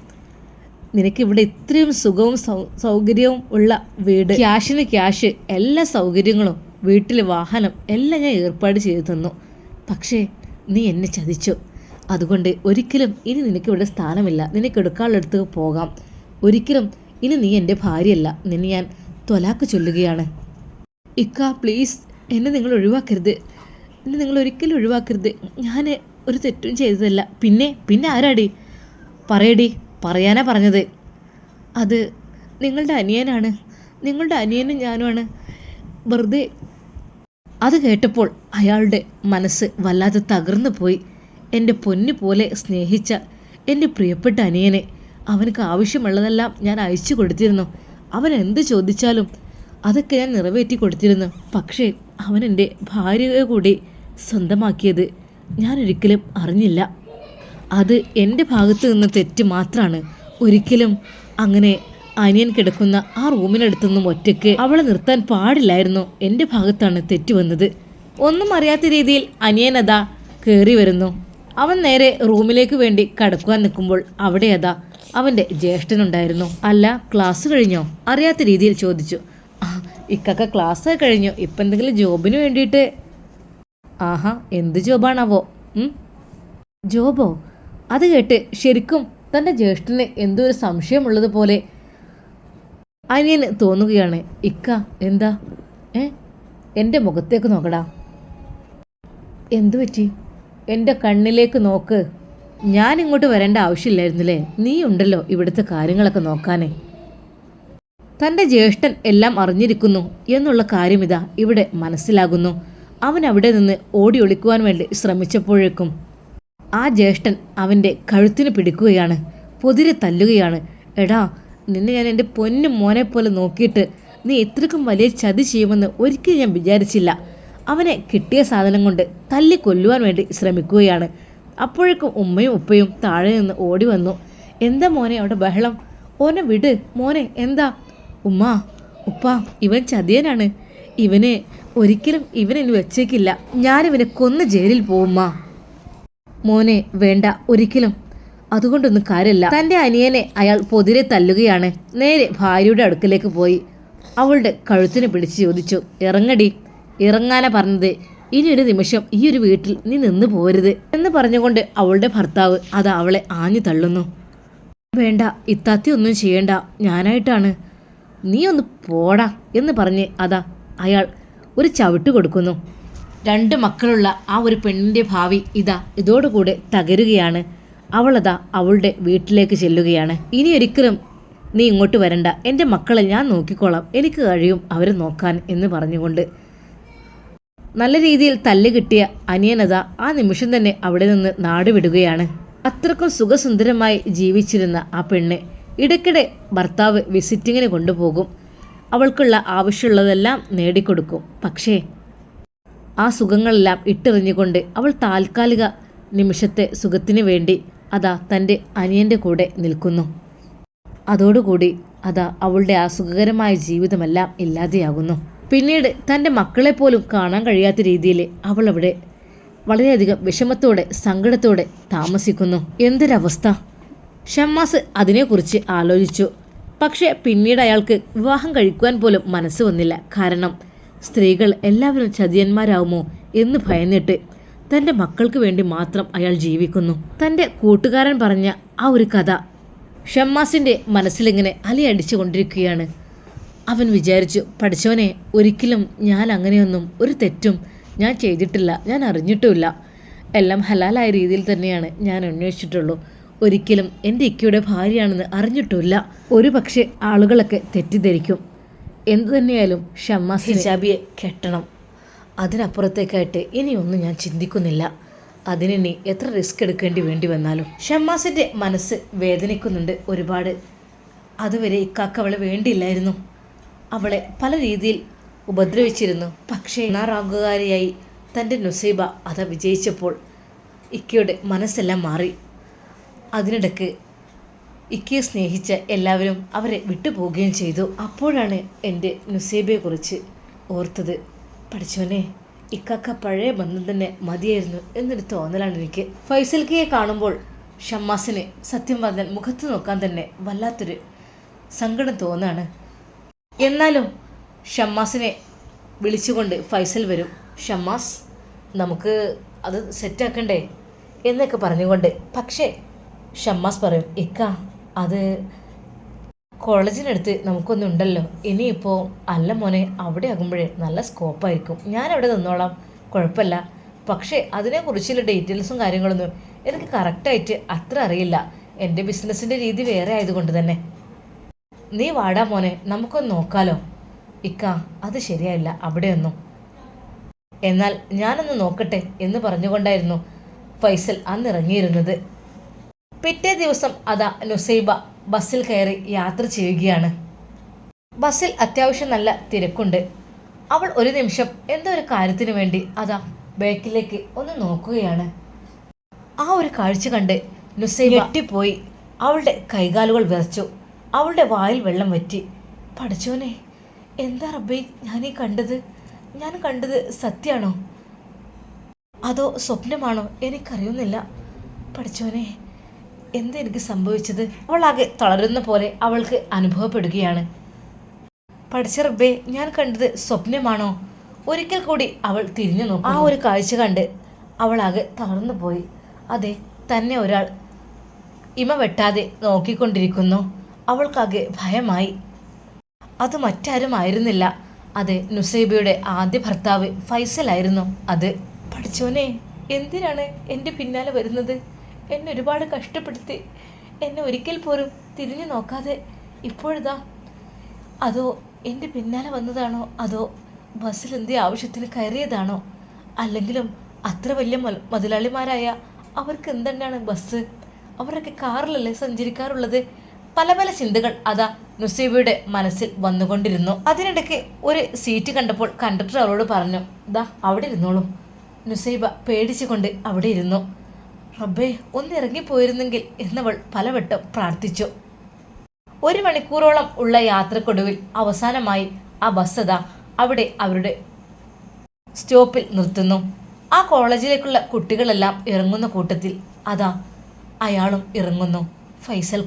S1: നിനക്കിവിടെ ഇത്രയും സുഖവും സൗകര്യവും ഉള്ള വീട്. ക്യാഷിന് ക്യാഷ് എല്ലാ സൗകര്യങ്ങളും വീട്ടിൽ വാഹനം എല്ലാം ഞാൻ ഏർപ്പാട് ചെയ്തു തന്നു. പക്ഷേ നീ എന്നെ ചതിച്ചു. അതുകൊണ്ട് ഒരിക്കലും ഇനി നിനക്കിവിടെ സ്ഥാനമില്ല. നിനക്ക് എടുക്കാനുള്ളടത്ത് പോകാം. ഒരിക്കലും ഇനി നീ എന്റെ ഭാര്യയല്ല. നിന്നെ ഞാൻ തൊലാക്ക് ചൊല്ലുകയാണ്. ഇക്ക പ്ലീസ് എന്നെ നിങ്ങൾ ഒഴിവാക്കരുത്. എന്നെ നിങ്ങൾ ഒരിക്കലും ഒഴിവാക്കരുത്. ഞാൻ ഒരു തെറ്റും ചെയ്തതല്ല. പിന്നെ പിന്നെ ആരാടി? പറയടി പറയാനാ പറഞ്ഞത്. അത് നിങ്ങളുടെ അനിയനാണ്. നിങ്ങളുടെ അനിയനും ഞാനുമാണ്. വെറുതെ അത് കേട്ടപ്പോൾ അയാളുടെ മനസ്സ് വല്ലാതെ തകർന്നു പോയി. എന്റെ പൊന്നു പോലെ സ്നേഹിച്ച എന്റെ പ്രിയപ്പെട്ട അനിയനെ അവനക്ക് ആവശ്യമുള്ളതെല്ലാം ഞാൻ അയച്ചു കൊടുത്തിരുന്നു. അവൻ എന്ത് ചോദിച്ചാലും അതൊക്കെ ഞാൻ നിറവേറ്റി കൊടുത്തിരുന്നു. പക്ഷേ അവൻ എന്റെ ഭാര്യയെ കൂടി സ്വന്തമാക്കിയത് ഞാൻ ഒരിക്കലും അറിഞ്ഞില്ല. അത് എന്റെ ഭാഗത്ത് നിന്ന് തെറ്റ് മാത്രമാണ് ഒരിക്കലും അങ്ങനെ അനിയൻ കിടക്കുന്ന ആ റൂമിനടുത്തുനിന്നും ഒറ്റയ്ക്ക് അവളെ നിർത്താൻ പാടില്ലായിരുന്നു എന്റെ ഭാഗത്താണ് തെറ്റ് വന്നത്. ഒന്നും അറിയാത്ത രീതിയിൽ അനിയൻ അതാ കയറി വരുന്നു. അവൻ നേരെ റൂമിലേക്ക് വേണ്ടി കടക്കുവാൻ നിൽക്കുമ്പോൾ അവിടെ അതാ അവന്റെ ജ്യേഷ്ഠനുണ്ടായിരുന്നു. അല്ല ക്ലാസ് കഴിഞ്ഞോ? അറിയാത്ത രീതിയിൽ ചോദിച്ചു. "ആ, ഇക്കൊക്കെ ക്ലാസ് കഴിഞ്ഞു. ഇപ്പം എന്തെങ്കിലും ജോബിന് വേണ്ടിയിട്ട് ആഹാ എന്ത് ജോബാണാവോ? ജോബോ? അത് കേട്ട് ശരിക്കും തന്റെ ജ്യേഷ്ഠന് എന്തോ ഒരു സംശയമുള്ളതുപോലെ അനിയന് തോന്നുകയാണ്. ഇക്ക എന്താ? ഏ? എന്റെ മുഖത്തേക്ക് നോക്കടാ. എന്തു പറ്റി? എന്റെ കണ്ണിലേക്ക് നോക്ക്. ഞാൻ ഇങ്ങോട്ട് വരേണ്ട ആവശ്യമില്ലായിരുന്നില്ലേ? നീ ഉണ്ടല്ലോ ഇവിടുത്തെ കാര്യങ്ങളൊക്കെ നോക്കാനേ. തന്റെ ജ്യേഷ്ഠൻ എല്ലാം അറിഞ്ഞിരിക്കുന്നു എന്നുള്ള കാര്യം ഇതാ ഇവിടെ മനസ്സിലാകുന്നു. അവൻ അവിടെ നിന്ന് ഓടി ഒളിക്കുവാൻ വേണ്ടി ശ്രമിച്ചപ്പോഴേക്കും ആ ജ്യേഷ്ഠൻ അവന്റെ കഴുത്തിന് പിടിക്കുകയാണ് പൊതിരെ തല്ലുകയാണ്. എടാ നിന്നെ ഞാൻ എന്റെ പൊന്നു മോനെ പോലെ നോക്കിയിട്ട് നീ ഇത്രക്കും വലിയ ചതി ചെയ്യുമെന്ന് ഒരിക്കലും ഞാൻ വിചാരിച്ചില്ല. അവനെ കിട്ടിയ സാധനം കൊണ്ട് തല്ലി കൊല്ലുവാൻ വേണ്ടി ശ്രമിക്കുകയാണ്. അപ്പോഴേക്കും ഉമ്മയും ഉപ്പയും താഴെ നിന്ന് ഓടി വന്നു. എന്താ മോനെ അവിടെ ബഹളം? ഓനെ വിട്. മോനെ എന്താ? ഉമ്മ ഉപ്പ ഇവൻ ചതിയനാണ്. ഇവന് ഒരിക്കലും ഇവനിനി വെച്ചേക്കില്ല. ഞാനിവനെ കൊന്ന് ജയിലിൽ പോവുമ്മ മോനെ വേണ്ട ഒരിക്കലും. അതുകൊണ്ടൊന്നും കാര്യമില്ല. തന്റെ അനിയനെ അയാൾ പൊതിരെ തല്ലുകയാണ്. നേരെ ഭാര്യയുടെ അടുക്കലേക്ക് പോയി. അവളുടെ കഴുത്തിനെ പിടിച്ച് ചോദിച്ചു ഇറങ്ങടി. ഇറങ്ങാനാ പറഞ്ഞത്. ഇനി ഒരു നിമിഷം ഈ ഒരു വീട്ടിൽ നീ നിന്ന് പോരുത്. എന്ന് പറഞ്ഞുകൊണ്ട് അവളുടെ ഭർത്താവ് അത് അവളെ ആഞ്ഞു തള്ളുന്നു. വേണ്ട ഇത്താത്തി ഒന്നും ചെയ്യണ്ട. ഞാനായിട്ടാണ്. നീ ഒന്ന് പോടാ. എന്ന് പറഞ്ഞ് അതാ അയാൾ ഒരു ചവിട്ട് കൊടുക്കുന്നു. രണ്ട് മക്കളുള്ള ആ ഒരു പെണ്ണിന്റെ ഭാവി ഇതാ ഇതോടുകൂടെ തകരുകയാണ്. അവളതാ അവളുടെ വീട്ടിലേക്ക് ചെല്ലുകയാണ്. ഇനി ഒരിക്കലും നീ ഇങ്ങോട്ട് വരണ്ട. എന്റെ മക്കളെ ഞാൻ നോക്കിക്കോളാം. എനിക്ക് കഴിയും അവരെ നോക്കാൻ എന്ന് പറഞ്ഞുകൊണ്ട്. നല്ല രീതിയിൽ തല്ല് കിട്ടിയ അനിയനത ആ നിമിഷം തന്നെ അവിടെ നിന്ന് നാടുവിടുകയാണ് അത്രക്കും സുഖസുന്ദരമായി ജീവിച്ചിരുന്ന ആ പെണ്ണ് ഇടയ്ക്കിടെ ഭർത്താവ് വിസിറ്റിങ്ങിന് കൊണ്ടുപോകും. അവൾക്കുള്ള ആവശ്യമുള്ളതെല്ലാം നേടിക്കൊടുക്കും. പക്ഷേ ആ സുഖങ്ങളെല്ലാം ഇട്ടെറിഞ്ഞുകൊണ്ട് അവൾ താൽക്കാലിക നിമിഷത്തെ സുഖത്തിന് വേണ്ടി അതാ തന്റെ അനിയന്റെ കൂടെ നിൽക്കുന്നു. അതോടുകൂടി അതാ അവളുടെ ആ സുഖകരമായ ജീവിതമെല്ലാം ഇല്ലാതെയാകുന്നു. പിന്നീട് തന്റെ മക്കളെ പോലും കാണാൻ കഴിയാത്ത രീതിയിൽ അവൾ അവിടെ വളരെയധികം വിഷമത്തോടെ സങ്കടത്തോടെ താമസിക്കുന്നു. എന്തൊരവസ്ഥ? ഷമ്മാസ് അതിനെക്കുറിച്ച് ആലോചിച്ചു. പക്ഷേ പിന്നീട് അയാൾക്ക് വിവാഹം കഴിക്കുവാൻ പോലും മനസ്സ് വന്നില്ല. കാരണം സ്ത്രീകൾ എല്ലാവരും ചതിയന്മാരാവുമോ എന്ന് ഭയന്നിട്ട് തന്റെ മക്കൾക്ക് വേണ്ടി മാത്രം അയാൾ ജീവിക്കുന്നു. തന്റെ കൂട്ടുകാരൻ പറഞ്ഞ ആ ഒരു കഥ ഷമ്മാസിന്റെ മനസ്സിലിങ്ങനെ അലയടിച്ചു കൊണ്ടിരിക്കുകയാണ്. അവൻ വിചാരിച്ചു പഠിച്ചവനെ ഒരിക്കലും ഞാൻ അങ്ങനെയൊന്നും ഒരു തെറ്റും ഞാൻ ചെയ്തിട്ടില്ല ഞാൻ അറിഞ്ഞിട്ടുമില്ല. എല്ലാം ഹലാലായ രീതിയിൽ തന്നെയാണ് ഞാൻ അന്വേഷിച്ചിട്ടുള്ളൂ. ഒരിക്കലും എന്റെ ഇക്കയുടെ ഭാര്യയാണെന്ന് അറിഞ്ഞിട്ടില്ല ഒരു പക്ഷേ ആളുകളൊക്കെ തെറ്റിദ്ധരിക്കും. എന്തു തന്നെയായാലും ഷമ്മാസ് ഹിജാബിയെ കെട്ടണം. അതിനപ്പുറത്തേക്കായിട്ട് ഇനിയൊന്നും ഞാൻ ചിന്തിക്കുന്നില്ല. അതിനി എത്ര റിസ്ക് എടുക്കേണ്ടി വേണ്ടി വന്നാലും. ഷമ്മാസിന്റെ മനസ്സ് വേദനിക്കുന്നുണ്ട് ഒരുപാട്. അതുവരെ ഇക്കാക്ക അവളെ വേണ്ടിയില്ലായിരുന്നു. അവളെ പല രീതിയിൽ ഉപദ്രവിച്ചിരുന്നു. പക്ഷേ നാറാകുകാരിയായി തന്റെ നുസൈബ അത വിജയിച്ചപ്പോൾ ഇക്കയുടെ മനസ്സെല്ലാം മാറി. അതിനിടയ്ക്ക് ഇക്കയെ സ്നേഹിച്ച എല്ലാവരും അവരെ വിട്ടുപോവുകയും ചെയ്തു. അപ്പോഴാണ് എന്റെ നുസൈബയെക്കുറിച്ച് ഓർത്തത്. പഠിച്ചവനെ ഇക്കാക്ക പഴയ ബന്ധം തന്നെ മതിയായിരുന്നു എന്നൊരു തോന്നലാണ് എനിക്ക്. ഫൈസൽക്കയെ കാണുമ്പോൾ ഷമ്മാസിന് സത്യം പറഞ്ഞാൽ മുഖത്ത് നോക്കാൻ തന്നെ വല്ലാത്തൊരു സങ്കടം തോന്നാണ്. എന്നാലും ഷമ്മാസിനെ വിളിച്ചുകൊണ്ട് ഫൈസൽ വരും. ഷമ്മാസ് നമുക്ക് അത് സെറ്റാക്കണ്ടേ? എന്നൊക്കെ പറഞ്ഞുകൊണ്ട്. പക്ഷേ ഷമ്മാസ് പറയും ഇക്ക അത് കോളേജിനടുത്ത് നമുക്കൊന്നുണ്ടല്ലോ ഇനിയിപ്പോൾ അല്ല മോനെ അവിടെ ആകുമ്പോഴേ നല്ല സ്കോപ്പായിരിക്കും ഞാൻ അവിടെ നിന്നോളാം. കുഴപ്പമില്ല. പക്ഷേ അതിനെക്കുറിച്ചുള്ള ഡീറ്റെയിൽസും കാര്യങ്ങളൊന്നും എനിക്ക് കറക്റ്റായിട്ട് അത്ര അറിയില്ല. എന്റെ ബിസിനസ്സിന്റെ രീതി വേറെ ആയതുകൊണ്ട് തന്നെ. നീ വാടാ മോനെ നമുക്കൊന്ന് നോക്കാലോ. ഇക്ക അത് ശരിയായില്ല. അവിടെയൊന്നും. എന്നാൽ ഞാനൊന്ന് നോക്കട്ടെ എന്ന് പറഞ്ഞുകൊണ്ടായിരുന്നു ഫൈസൽ അന്നിറങ്ങിയിരുന്നത്. പിറ്റേ ദിവസം അതാ നുസൈബ ബസ്സിൽ കയറി യാത്ര ചെയ്യുകയാണ്. ബസ്സിൽ അത്യാവശ്യം നല്ല തിരക്കുണ്ട്. അവൾ ഒരു നിമിഷം എന്തോ ഒരു കാര്യത്തിന് വേണ്ടി അതാ ബാക്കിലേക്ക് ഒന്ന് നോക്കുകയാണ്. ആ ഒരു കാഴ്ച കണ്ട് നുസൈബ ഞെട്ടിപ്പോയി. അവളുടെ കൈകാലുകൾ വിറച്ചു. അവളുടെ വായിൽ വെള്ളം വറ്റി. പഠിച്ചോനെ എന്താ റബ്ബേ ഞാനീ കണ്ടത്? ഞാൻ കണ്ടത് സത്യമാണോ? അതോ സ്വപ്നമാണോ? എനിക്കറിയുന്നില്ല. പഠിച്ചോനെ എന്താ എനിക്ക് സംഭവിച്ചത്? അവളാകെ തളരുന്ന പോലെ അവൾക്ക് അനുഭവപ്പെടുകയാണ്. പഠിച്ച റബ്ബേ ഞാൻ കണ്ടത് സ്വപ്നമാണോ? ഒരിക്കൽ കൂടി അവൾ തിരിഞ്ഞു നോക്കും ആ ഒരു കാഴ്ച കണ്ട് അവളാകെ തളർന്നു പോയി. അതെ തന്നെ ഒരാൾ ഇമ വെട്ടാതെ നോക്കിക്കൊണ്ടിരിക്കുന്നു. അവൾക്കാകെ ഭയമായി. അത് മറ്റാരും ആയിരുന്നില്ല. അതെ നുസൈബയുടെ ആദ്യ ഭർത്താവ് ഫൈസലായിരുന്നു അത് പഠിച്ചോനെ എന്തിനാണ് എന്റെ പിന്നാലെ വരുന്നത്? എന്നെ ഒരുപാട് കഷ്ടപ്പെടുത്തി. എന്നെ ഒരിക്കൽ പോലും തിരിഞ്ഞു നോക്കാതെ ഇപ്പോഴിതാ അതോ എന്റെ പിന്നാലെ വന്നതാണോ? അതോ ബസ്സിൽ എന്തേ ആവശ്യത്തിന് കയറിയതാണോ? അല്ലെങ്കിലും അത്ര വലിയ മുതലാളിമാരായ അവർക്ക് എന്തെന്നാണ് ബസ്? അവരൊക്കെ കാറിലല്ലേ സഞ്ചരിക്കാറുള്ളത്? പല പല ചിന്തകൾ അതാ നുസീബയുടെ മനസ്സിൽ വന്നുകൊണ്ടിരുന്നു. അതിനിടയ്ക്ക് ഒരു സീറ്റ് കണ്ടപ്പോൾ കണ്ടക്ടർ അവരോട് പറഞ്ഞു ദാ അവിടെ ഇരുന്നോളൂ. നുസൈബ പേടിച്ചുകൊണ്ട് അവിടെ ഇരുന്നു. റബ്ബേ ഒന്നിറങ്ങിപ്പോയിരുന്നെങ്കിൽ എന്നവൾ പലവട്ടം പ്രാർത്ഥിച്ചു. ഒരു മണിക്കൂറോളം ഉള്ള യാത്രക്കൊടുവിൽ അവസാനമായി ആ ബസ്സത അവിടെ അവരുടെ സ്റ്റോപ്പിൽ നിർത്തുന്നു. ആ കോളേജിലേക്കുള്ള കുട്ടികളെല്ലാം ഇറങ്ങുന്ന കൂട്ടത്തിൽ അതാ അയാളും ഇറങ്ങുന്നു ഫൈസൽ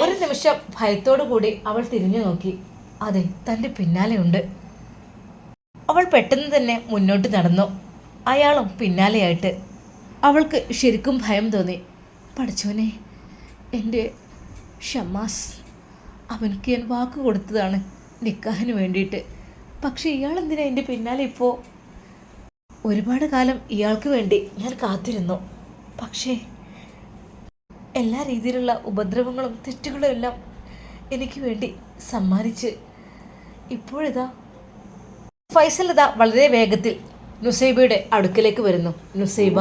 S1: ഒരു നിമിഷം ഭയത്തോടു കൂടി അവൾ തിരിഞ്ഞു നോക്കി. അതെ തന്റെ പിന്നാലെയുണ്ട് അവൾ പെട്ടെന്ന് തന്നെ മുന്നോട്ട് നടന്നു. അയാളും പിന്നാലെയായിട്ട് അവൾക്ക് ശരിക്കും ഭയം തോന്നി. പഠിച്ചോനെ എന്റെ ഷമാസ് അവനക്ക് ഞാൻ വാക്ക് കൊടുത്തതാണ് നിക്കാഹിന് വേണ്ടിയിട്ട്. പക്ഷേ ഇയാൾ എന്തിനാ എന്റെ പിന്നാലെ ഇപ്പോൾ ഒരുപാട് കാലം ഇയാൾക്ക് വേണ്ടി ഞാൻ കാത്തിരുന്നു. പക്ഷേ എല്ലാ രീതിയിലുള്ള ഉപദ്രവങ്ങളും തെറ്റുകളും എല്ലാം എനിക്ക് വേണ്ടി സമ്മാനിച്ച് ഇപ്പോഴിതാ ഫൈസൽ ഇതാ വളരെ വേഗത്തിൽ നുസൈബയുടെ അടുക്കലേക്ക് വരുന്നു. നുസൈബ?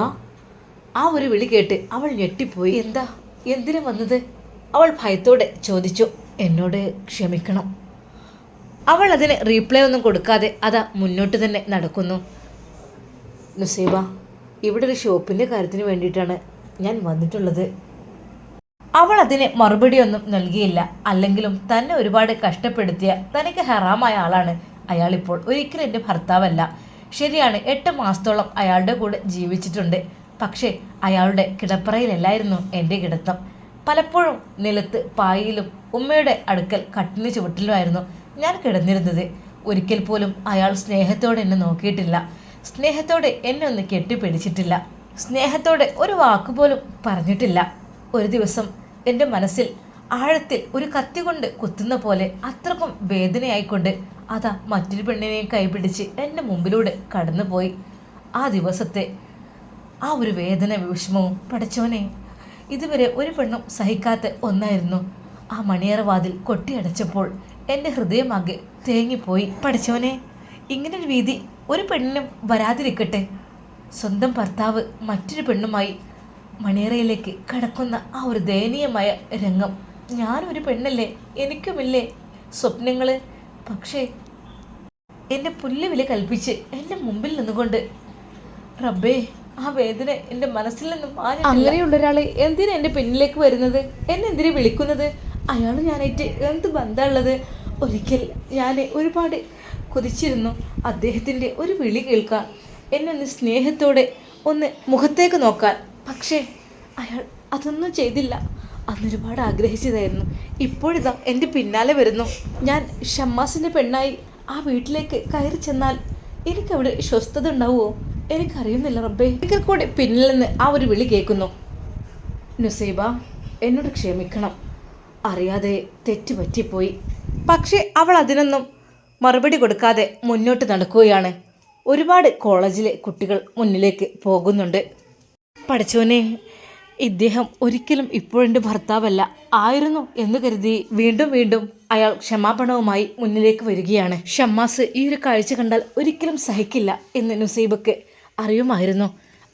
S1: ആ ഒരു വിളി കേട്ട് അവൾ ഞെട്ടിപ്പോയി. എന്താ? എന്തിനു വന്നത്? അവൾ ഭയത്തോടെ ചോദിച്ചു. എന്നോട് ക്ഷമിക്കണം. അവൾ അതിന് റീപ്ലൈ ഒന്നും കൊടുക്കാതെ അതാ മുന്നോട്ട് തന്നെ നടക്കുന്നു. നുസീബ ഇവിടെ ഒരു ഷോപ്പിന്റെ കാര്യത്തിന് വേണ്ടിയിട്ടാണ് ഞാൻ വന്നിട്ടുള്ളത്. അവൾ അതിന് മറുപടിയൊന്നും നൽകിയില്ല. അല്ലെങ്കിലും തന്നെ ഒരുപാട് കഷ്ടപ്പെടുത്തിയ തനിക്ക് ഹറാമായ ആളാണ് അയാളിപ്പോൾ. ഒരിക്കലും എന്റെ ഭർത്താവല്ല. ശരിയാണ് എട്ട് മാസത്തോളം അയാളുടെ കൂടെ ജീവിച്ചിട്ടുണ്ട്. പക്ഷേ അയാളുടെ കിടപ്പറയിലല്ലായിരുന്നു എന്റെ കിടത്തം. പലപ്പോഴും നിലത്ത് പായയിലും ഉമ്മയുടെ അടുക്കൽ കട്ടിന് ചുവട്ടിലുമായിരുന്നു ഞാൻ കിടന്നിരുന്നത്. ഒരിക്കൽ പോലും അയാൾ സ്നേഹത്തോടെ എന്നെ നോക്കിയിട്ടില്ല. സ്നേഹത്തോടെ എന്നെ ഒന്ന് കെട്ടിപ്പിടിച്ചിട്ടില്ല. സ്നേഹത്തോടെ ഒരു വാക്കുപോലും പറഞ്ഞിട്ടില്ല. ഒരു ദിവസം എന്റെ മനസ്സിൽ ആഴത്തിൽ ഒരു കത്തി കൊണ്ട് കുത്തുന്ന പോലെ അത്രക്കും വേദനയായിക്കൊണ്ട് അതാ മറ്റൊരു പെണ്ണിനെയും കൈപിടിച്ച് എന്റെ മുമ്പിലൂടെ കടന്നുപോയി. ആ ദിവസത്തെ ആ ഒരു വേദന വിഷമവും പഠിച്ചവനെ ഇതുവരെ ഒരു പെണ്ണും സഹിക്കാത്ത ഒന്നായിരുന്നു. ആ മണിയറ വാതിൽ കൊട്ടിയടച്ചപ്പോൾ എന്റെ ഹൃദയമാകെ തേങ്ങിപ്പോയി. പഠിച്ചവനെ ഇങ്ങനൊരു വീതി ഒരു പെണ്ണിനും വരാതിരിക്കട്ടെ. സ്വന്തം ഭർത്താവ് മറ്റൊരു പെണ്ണുമായി മണിയറയിലേക്ക് കടക്കുന്ന ആ ഒരു ദയനീയമായ രംഗം. ഞാനൊരു പെണ്ണല്ലേ? എനിക്കുമില്ലേ? സ്വപ്നങ്ങൾ പക്ഷേ എന്നെ പുല്ലുവില കൽപ്പിച്ച് എന്റെ മുമ്പിൽ നിന്നുകൊണ്ട് റബ്ബേ ആ വേദന എന്റെ മനസ്സിൽ നിന്നും അങ്ങനെയുള്ള ഒരാളെ എന്തിനാ എന്റെ പിന്നിലേക്ക് വരുന്നത്? എന്നെ എന്തിനെ വിളിക്കുന്നത്? അയാൾ ഞാനായിട്ട് എന്ത് ബന്ധമുള്ളത്? ഒരിക്കൽ ഞാൻ ഒരുപാട് കൊതിച്ചിരുന്നു. അദ്ദേഹത്തിന്റെ ഒരു വിളി കേൾക്കാൻ എന്നെ ഒന്ന് സ്നേഹത്തോടെ ഒന്ന് മുഖത്തേക്ക് നോക്കാൻ. പക്ഷേ അയാൾ അതൊന്നും ചെയ്തില്ല. അന്നൊരുപാട് ആഗ്രഹിച്ചതായിരുന്നു. ഇപ്പോഴിതാ എന്റെ പിന്നാലെ വരുന്നു. ഞാൻ ഷമ്മാസിന്റെ പെണ്ണായി ആ വീട്ടിലേക്ക് കയറി ചെന്നാൽ എനിക്കവിടെ സ്വസ്ഥത ഉണ്ടാവുമോ? എനിക്കറിയുന്നില്ല റബ്ബേ. ഒരിക്കൽ കൂടി പിന്നിൽ നിന്ന് ആ ഒരു വിളി കേൾക്കുന്നു. നുസൈബ എന്നോട് ക്ഷമിക്കണം. അറിയാതെ തെറ്റ് പറ്റിപ്പോയി. പക്ഷേ അവൾ അതിനൊന്നും മറുപടി കൊടുക്കാതെ മുന്നോട്ട് നടക്കുകയാണ്. ഒരുപാട് കോളേജിലെ കുട്ടികൾ മുന്നിലേക്ക് പോകുന്നുണ്ട്. പഠിച്ചോനെ ഇദ്ദേഹം ഒരിക്കലും ഇപ്പോഴെന്റെ ഭർത്താവല്ല. ആയിരുന്നു എന്ന് കരുതി വീണ്ടും വീണ്ടും അയാൾ ക്ഷമാപണവുമായി മുന്നിലേക്ക് വരികയാണ്. ഷമ്മാസ് ഈ ഒരു കാഴ്ച കണ്ടാൽ ഒരിക്കലും സഹിക്കില്ല എന്ന് നുസൈബക്ക് അറിയുമായിരുന്നു.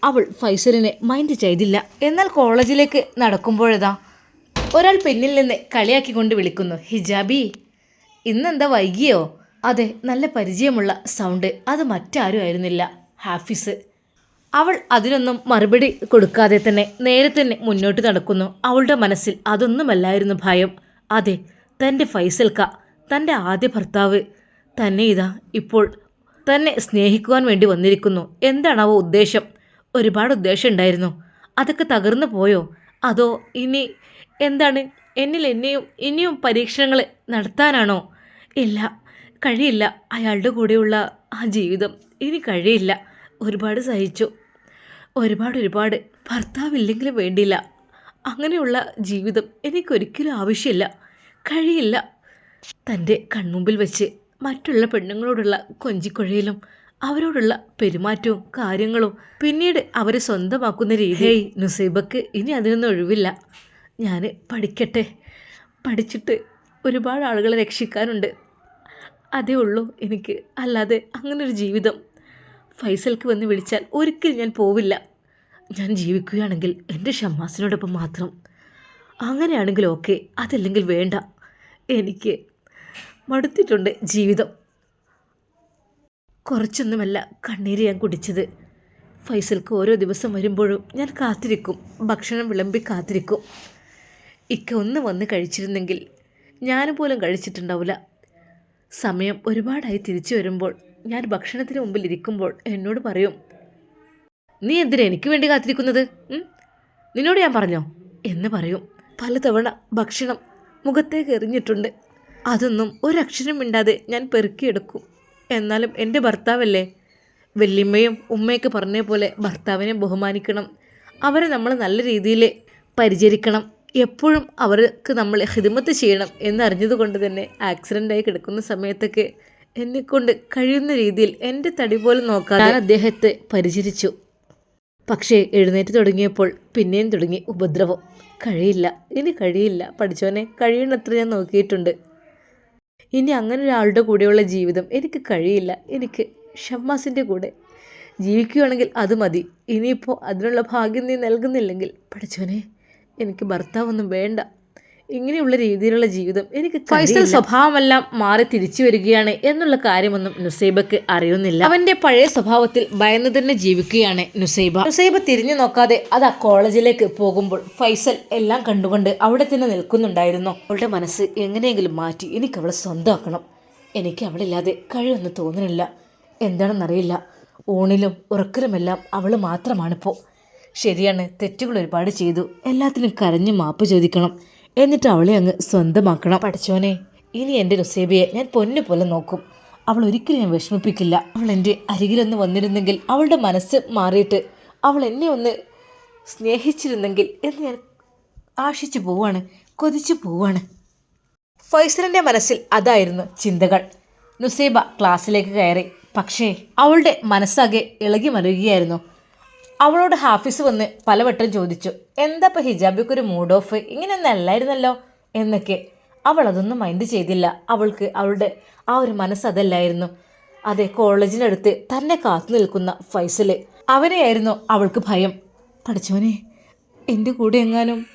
S1: അവൾ ഫൈസലിനെ മൈൻഡ് ചെയ്തില്ല. എന്നാൽ കോളേജിലേക്ക് നടക്കുമ്പോഴതാ ഒരാൾ പിന്നിൽ നിന്ന് കളിയാക്കിക്കൊണ്ട് വിളിക്കുന്നു ഹിജാബി ഇന്നെന്താ വൈകിയോ? അതെ നല്ല പരിചയമുള്ള സൗണ്ട് അത് മറ്റാരും ആയിരുന്നില്ല ഹാഫിസ്. അവൾ അതിനൊന്നും മറുപടി കൊടുക്കാതെ തന്നെ നേരെ തന്നെ മുന്നോട്ട് നടക്കുന്നു. അവളുടെ മനസ്സിൽ അതൊന്നുമല്ലായിരുന്നു ഭയം. അതെ തന്റെ ഫൈസൽക്ക തന്റെ ആദ്യ ഭർത്താവ് തന്നെ ഇതാ ഇപ്പോൾ തന്നെ സ്നേഹിക്കുവാൻ വേണ്ടി വന്നിരിക്കുന്നു. എന്താണാവോ ഉദ്ദേശം? ഒരുപാട് ഉദ്ദേശം ഉണ്ടായിരുന്നു. അതൊക്കെ തകർന്നു പോയോ? അതോ ഇനി എന്താണ്? എന്നിൽ എന്നെയും ഇനിയും പരീക്ഷണങ്ങൾ നടത്താനാണോ? ഇല്ല കഴിയില്ല. അയാളുടെ കൂടെയുള്ള ആ ജീവിതം ഇനി കഴിയില്ല. ഒരുപാട് സഹിച്ചു. ഒരുപാട് ഒരുപാട്. ഭർത്താവില്ലെങ്കിലും വേണ്ടിയില്ല. അങ്ങനെയുള്ള ജീവിതം എനിക്കൊരിക്കലും ആവശ്യമില്ല. കഴിയില്ല. തന്റെ കൺമുമ്പിൽ വെച്ച് മറ്റുള്ള പെണ്ണുങ്ങളോടുള്ള കൊഞ്ചിക്കുഴയിലും അവരോടുള്ള പെരുമാറ്റവും കാര്യങ്ങളും പിന്നീട് അവരെ സ്വന്തമാക്കുന്ന രീതി. നുസൈബക്ക് ഇനി അതിനൊന്നും ഒഴിവില്ല. ഞാൻ പഠിക്കട്ടെ. പഠിച്ചിട്ട് ഒരുപാട് ആളുകളെ രക്ഷിക്കാനുണ്ട്. അതേ ഉള്ളൂ എനിക്ക്. അല്ലാതെ അങ്ങനൊരു ജീവിതം. ഫൈസൽക്ക് വന്ന് വിളിച്ചാൽ ഒരിക്കലും ഞാൻ പോവില്ല. ഞാൻ ജീവിക്കുകയാണെങ്കിൽ എന്റെ ഷമ്മാസിനോടൊപ്പം മാത്രം. അങ്ങനെയാണെങ്കിൽ ഓക്കെ അതല്ലെങ്കിൽ വേണ്ട. എനിക്ക് മടുത്തിട്ടുണ്ട് ജീവിതം. കുറച്ചൊന്നുമല്ല കണ്ണീര് ഞാൻ കുടിച്ചത്. ഫൈസൽക്ക് ഓരോ ദിവസം വരുമ്പോഴും ഞാൻ കാത്തിരിക്കും. ഭക്ഷണം വിളമ്പി കാത്തിരിക്കും. ഇക്ക ഒന്ന് വന്ന് കഴിച്ചിരുന്നെങ്കിൽ ഞാൻ പോലും കഴിച്ചിട്ടുണ്ടാവില്ല. സമയം ഒരുപാടായി തിരിച്ചു വരുമ്പോൾ ഞാൻ ഭക്ഷണത്തിന് മുമ്പിൽ ഇരിക്കുമ്പോൾ എന്നോട് പറയും നീ എന്തിനാ എനിക്ക് വേണ്ടി കാത്തിരിക്കുന്നത്? നിന്നോട് ഞാൻ പറഞ്ഞോ? എന്ന് പറയും. പലതവണ ഭക്ഷണം മുഖത്തേക്ക് എറിഞ്ഞിട്ടുണ്ട്. അതൊന്നും ഒരക്ഷരം മിണ്ടാതെ ഞാൻ പെറുക്കിയെടുക്കും. എന്നാലും എന്റെ ഭർത്താവല്ലേ? വല്യമ്മയും ഉമ്മയൊക്കെ പറഞ്ഞ പോലെ ഭർത്താവിനെ ബഹുമാനിക്കണം. അവരെ നമ്മൾ നല്ല രീതിയിൽ പരിചരിക്കണം. എപ്പോഴും അവർക്ക് നമ്മൾ ഹിദമത്ത് ചെയ്യണം എന്നറിഞ്ഞത് കൊണ്ട് തന്നെ ആക്സിഡന്റായി കിടക്കുന്ന സമയത്തൊക്കെ എന്നെക്കൊണ്ട് കഴിയുന്ന രീതിയിൽ എന്റെ തടി പോലും നോക്കാതെ ഞാൻ അദ്ദേഹത്തെ പരിചരിച്ചു. പക്ഷേ എഴുന്നേറ്റ് തുടങ്ങിയപ്പോൾ പിന്നെയും തുടങ്ങി ഉപദ്രവം. കഴിയില്ല ഇനി കഴിയില്ല. പഠിച്ചവനെ കഴിയുന്നത്ര ഞാൻ നോക്കിയിട്ടുണ്ട്. ഇനി അങ്ങനെ ഒരാളുടെ കൂടെയുള്ള ജീവിതം എനിക്ക് കഴിയില്ല. എനിക്ക് ഷമ്മാസിന്റെ കൂടെ ജീവിക്കുകയാണെങ്കിൽ അത് മതി. ഇനിയിപ്പോൾ അതിനുള്ള ഭാഗ്യം നീ നൽകുന്നില്ലെങ്കിൽ പഠിച്ചവനെ എനിക്ക് ഭർത്താവൊന്നും വേണ്ട. ഇങ്ങനെയുള്ള രീതിയിലുള്ള ജീവിതം എനിക്ക് ഫൈസൽ സ്വഭാവമെല്ലാം മാറി തിരിച്ചു വരികയാണ് എന്നുള്ള കാര്യമൊന്നും നുസൈബക്ക് അറിയുന്നില്ല. അവന്റെ പഴയ സ്വഭാവത്തിൽ ഭയന്ന് തന്നെ ജീവിക്കുകയാണ് നുസൈബ. നുസൈബ തിരിഞ്ഞു നോക്കാതെ അത് ആ കോളേജിലേക്ക് പോകുമ്പോൾ ഫൈസൽ എല്ലാം കണ്ടുകൊണ്ട് അവിടെ തന്നെ നിൽക്കുന്നുണ്ടായിരുന്നു. അവളുടെ മനസ്സ് എങ്ങനെയെങ്കിലും മാറ്റി എനിക്ക് അവളെ സ്വന്തമാക്കണം. എനിക്ക് അവളില്ലാതെ കഴിവെന്ന് തോന്നുന്നില്ല. എന്താണെന്നറിയില്ല. ഊണിലും ഉറക്കലുമെല്ലാം അവൾ മാത്രമാണിപ്പോൾ ശരിയാണ് തെറ്റുകൾ ഒരുപാട് ചെയ്തു. എല്ലാത്തിനും കരഞ്ഞ് മാപ്പ് ചോദിക്കണം. എന്നിട്ട് അവളെ അങ്ങ് സ്വന്തമാക്കണം. പഠിച്ചോനെ ഇനി എന്റെ റുസേബിയെ ഞാൻ പൊന്നു പോലെ നോക്കും. അവൾ ഒരിക്കലും ഞാൻ വിഷമിപ്പിക്കില്ല. അവൾ എന്റെ അരികിലൊന്ന് വന്നിരുന്നെങ്കിൽ അവളുടെ മനസ്സ് മാറിയിട്ട് അവൾ എന്നെ ഒന്ന് സ്നേഹിച്ചിരുന്നെങ്കിൽ എന്ന് ഞാൻ ആശിച്ചു പോവാണ് കൊതിച്ചു പോവാണ്. ഫൈസലിന്റെ മനസ്സിൽ അതായിരുന്നു ചിന്തകൾ. നുസൈബ ക്ലാസ്സിലേക്ക് കയറി. പക്ഷേ അവളുടെ മനസ്സാകെ ഇളകി മറിയുകയായിരുന്നു. അവളോട് ഹാഫിസ് വന്ന് പലവട്ടം ചോദിച്ചു എന്താ ഇപ്പം ഹിജാബിക്ക് ഒരു മൂഡ് ഓഫ് ഇങ്ങനെയൊന്നും അല്ലായിരുന്നല്ലോ? എന്നൊക്കെ. അവൾ അതൊന്നും മൈൻഡ് ചെയ്തില്ല. അവൾക്ക് അവളുടെ ആ ഒരു മനസ്സ് അതല്ലായിരുന്നു. അതെ കോളേജിനടുത്ത് തന്നെ കാത്തു നിൽക്കുന്ന ഫൈസൽ. അവനെയായിരുന്നു അവൾക്ക് ഭയം. പഠിച്ചോനെ എന്റെ കൂടെ എങ്ങാനും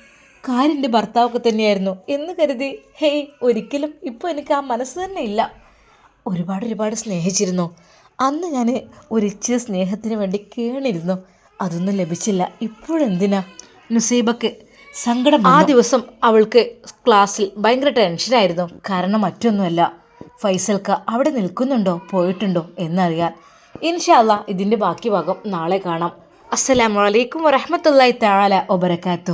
S1: കാരിന്റെ ഭർത്താവൊക്കെ തന്നെയായിരുന്നു. എന്ന് കരുതി ഹേയ് ഒരിക്കലും ഇപ്പോൾ എനിക്ക് ആ മനസ്സ് തന്നെ ഇല്ല. ഒരുപാട് ഒരുപാട് സ്നേഹിച്ചിരുന്നു. അന്ന് ഞാൻ ഒരിച്ചിരി സ്നേഹത്തിന് വേണ്ടി കേണിരുന്നു. അതൊന്നും ലഭിച്ചില്ല. ഇപ്പോഴെന്തിനാ? നുസൈബക്ക് സങ്കടം ആ ദിവസം അവൾക്ക് ക്ലാസ്സിൽ ഭയങ്കര ടെൻഷനായിരുന്നു കാരണം മറ്റൊന്നുമല്ല. ഫൈസൽക്ക അവിടെ നിൽക്കുന്നുണ്ടോ? പോയിട്ടുണ്ടോ? എന്നറിയാൻ. ഇൻഷാല്ല ഇതിന്റെ ബാക്കി ഭാഗം നാളെ കാണാം. അസ്സലാമലൈക്കും വറഹമത്തല്ലായി താല ഒബരക്കാത്തു